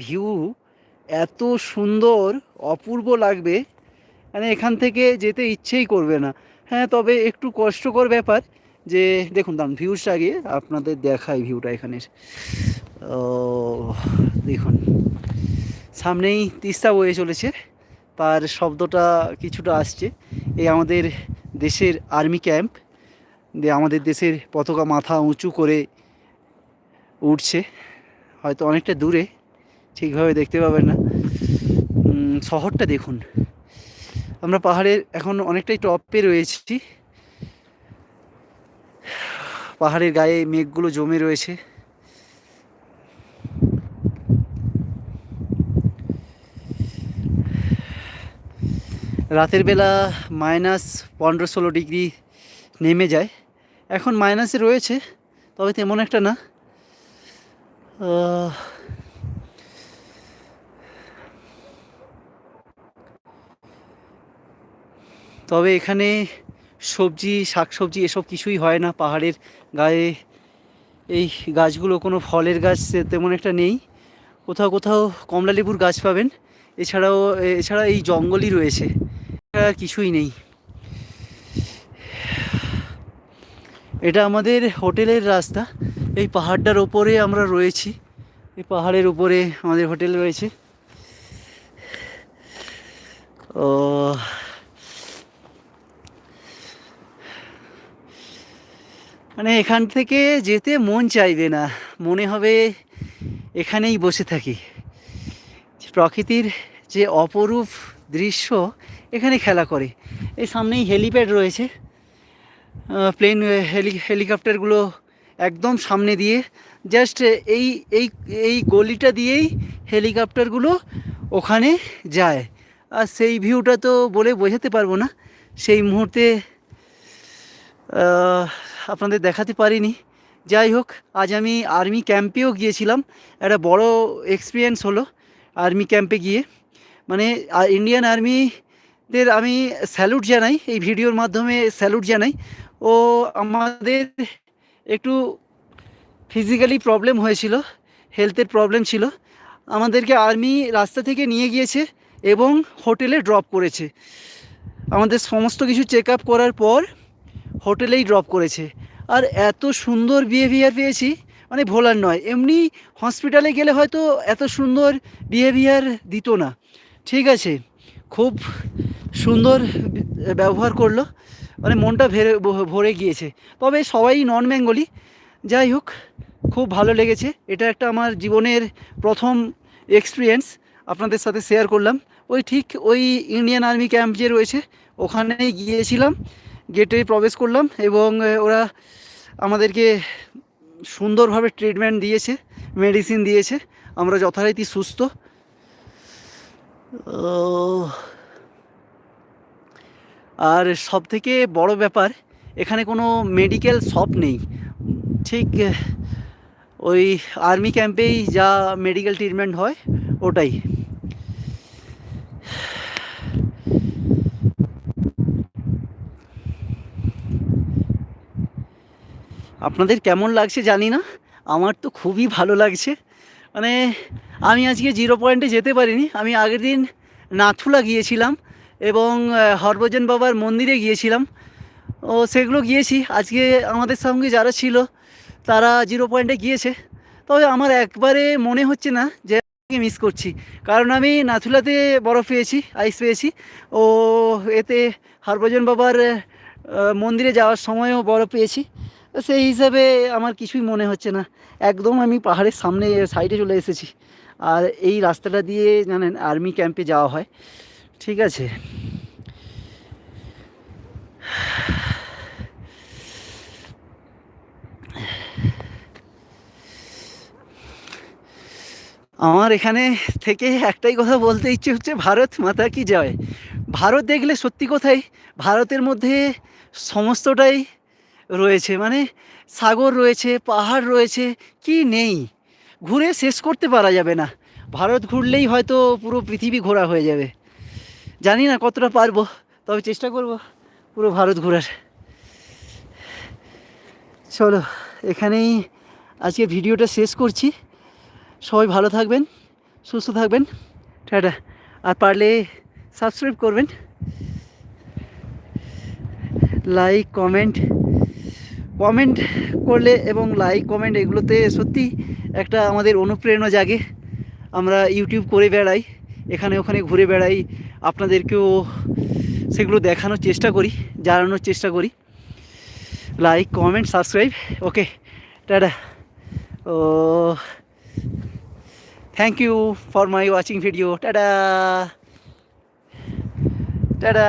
View এত সুন্দর, অপূর্ব লাগবে। মানে এখান থেকে যেতে ইচ্ছেই করবে না। হ্যাঁ তবে একটু কষ্টকর ব্যাপার যে, দেখুন, দাম ভিউসটা আগে আপনাদের দেখাই ভিউটা এখানের দেখুন, সামনেই তিস্তা বয়ে চলেছে। তার শব্দটা কিছুটা আসছে। এই আমাদের দেশের আর্মি ক্যাম্প দিয়ে আমাদের দেশের পতাকা মাথা উঁচু করে উঠছে। হয়তো অনেকটা দূরে। ঠিকভাবে দেখতে পাবেন না। শহরটা দেখুন। আমরা পাহাড়ের এখন অনেকটাই টপে রয়েছি। পাহাড়ের গায়ে মেঘগুলো জমে রয়েছে। রাতের বেলা মাইনাস পনেরো ষোলো ডিগ্রি নেমে যায়। এখন মাইনাসে রয়েছে, তবে তেমন একটা না। তবে এখানে সবজি, শাকসবজি এসব কিছুই হয় না। পাহাড়ের গায়ে এই গাছগুলো, কোনো ফলের গাছ তেমন একটা নেই। কোথাও কোথাও কমলা লেবুর গাছ পাবেন। এছাড়াও, এছাড়া এই জঙ্গলই রয়েছে। কিছুই নেই। এটা আমাদের হোটেলের রাস্তা। এই পাহাড়টার ওপরে আমরা রয়েছি। এই পাহাড়ের উপরে আমাদের হোটেল রয়েছে। ও মানে এখান থেকে যেতে মন চাইবে না। মনে হবে এখানেই বসে থাকি। প্রকৃতির যে অপরূপ দৃশ্য এখানে খেলা করে। এই সামনেই হেলিপ্যাড রয়েছে। প্লেন হেলি, হেলিকপ্টারগুলো একদম সামনে দিয়ে জাস্ট এই এই এই গলিটা দিয়েই হেলিকপ্টারগুলো ওখানে যায়। আর সেই ভিউটা তো বলে বোঝাতে পারব না। সেই মুহূর্তে আপনাদের দেখাতে পারিনি। যাই হোক, আজ আমি আর্মি ক্যাম্পেও গিয়েছিলাম। একটা বড় এক্সপিরিয়েন্স হলো আর্মি ক্যাম্পে গিয়ে। মানে ইন্ডিয়ান আর্মিদের আমি স্যালুট জানাই, এই ভিডিওর মাধ্যমে স্যালুট জানাই। ও আমাদের একটু ফিজিক্যালি প্রবলেম হয়েছিল হেলথের প্রবলেম ছিল। আমাদেরকে আর্মি রাস্তা থেকে নিয়ে গিয়েছে এবং হোটেলে ড্রপ করেছে। আমাদের সমস্ত কিছু চেক আপ করার পর হোটেলেই ড্রপ করেছে। আর এত সুন্দর বিহেভিয়ার পেয়েছি মানে ভোলার নয়, এমনি হসপিটালে গেলে হয়তো এত সুন্দর বিহেভিয়ার দিত না। ঠিক আছে, খুব সুন্দর ব্যবহার করল মানে মনটা ভেরে, ভরে গিয়েছে। তবে সবাই নন বেঙ্গলি যাই হোক, খুব ভালো লেগেছে। এটা একটা আমার জীবনের প্রথম এক্সপিরিয়েন্স আপনাদের সাথে শেয়ার করলাম। ওই ঠিক ওই ইন্ডিয়ান আর্মি ক্যাম্প যে রয়েছে, ওখানেই গিয়েছিলাম। গেটে প্রবেশ করলাম এবং ওরা আমাদেরকে সুন্দরভাবে ট্রিটমেন্ট দিয়েছে, মেডিসিন দিয়েছে। আমরা যথারীতি সুস্থ। আর সব থেকে বড় ব্যাপার, এখানে কোনো মেডিকেল শপ নেই। ঠিক ওই আর্মি ক্যাম্পেই যা মেডিকেল ট্রিটমেন্ট হয়, ওটাই। আপনাদের কেমন লাগছে জানি না। আমার তো খুবই ভালো লাগছে। মানে আমি আজকে জিরো পয়েন্টে যেতে পারিনি। আমি আগের দিন নাথুলা গিয়েছিলাম এবং হরভজন বাবার মন্দিরে গিয়েছিলাম। ও, সেগুলো গিয়েছি। আজকে আমাদের সঙ্গে যারা ছিল, তারা জিরো পয়েন্টে গিয়েছে। তবে আমার একবারে মনে হচ্ছে না যে মিস করছি। কারণ আমি নাথুলাতে বরফ পেয়েছি আইস পেয়েছি। ও, এতে হরভজন বাবার মন্দিরে যাওয়ার সময়ও বরফ পেয়েছি। সেই হিসাবে আমার কিছুই মনে হচ্ছে না। একদম আমি পাহাড়ের সামনে সাইডে চলে এসেছি। আর এই রাস্তাটা দিয়ে জানেন আর্মি ক্যাম্পে যাওয়া হয়। ঠিক আছে। আমার এখানে থেকে একটাই কথা বলতে ইচ্ছে হচ্ছে, ভারত মাতা কি জয়? ভারত দেখলে সত্যি কথাই ভারতের মধ্যে সমস্তটাই রয়েছে মানে সাগর রয়েছে, পাহাড় রয়েছে, কি নেই? ঘুরে শেষ করতে পারা যাবে না। ভারত ঘুরলেই হয়তো পুরো পৃথিবী ঘোরা হয়ে যাবে। জানি না কতটা পারব, তবে চেষ্টা করব পুরো ভারত ঘোরার। চলো, এখানেই আজকে ভিডিওটা শেষ করছি। সবাই ভালো থাকবেন, সুস্থ থাকবেন। টাটা। আর পারলে সাবস্ক্রাইব করবেন। লাইক কমেন্ট কমেন্ট করলে এবং লাইক কমেন্ট এগুলোতে সত্যি একটা আমাদের অনুপ্রেরণা জাগে। আমরা ইউটিউব করে বেড়াই, এখানে ওখানে ঘুরে বেড়াই, আপনাদেরকেও সেগুলো দেখানোর চেষ্টা করি, জানানোর চেষ্টা করি। Like comment subscribe okay tata. O thank you for my watching video tata. Tata.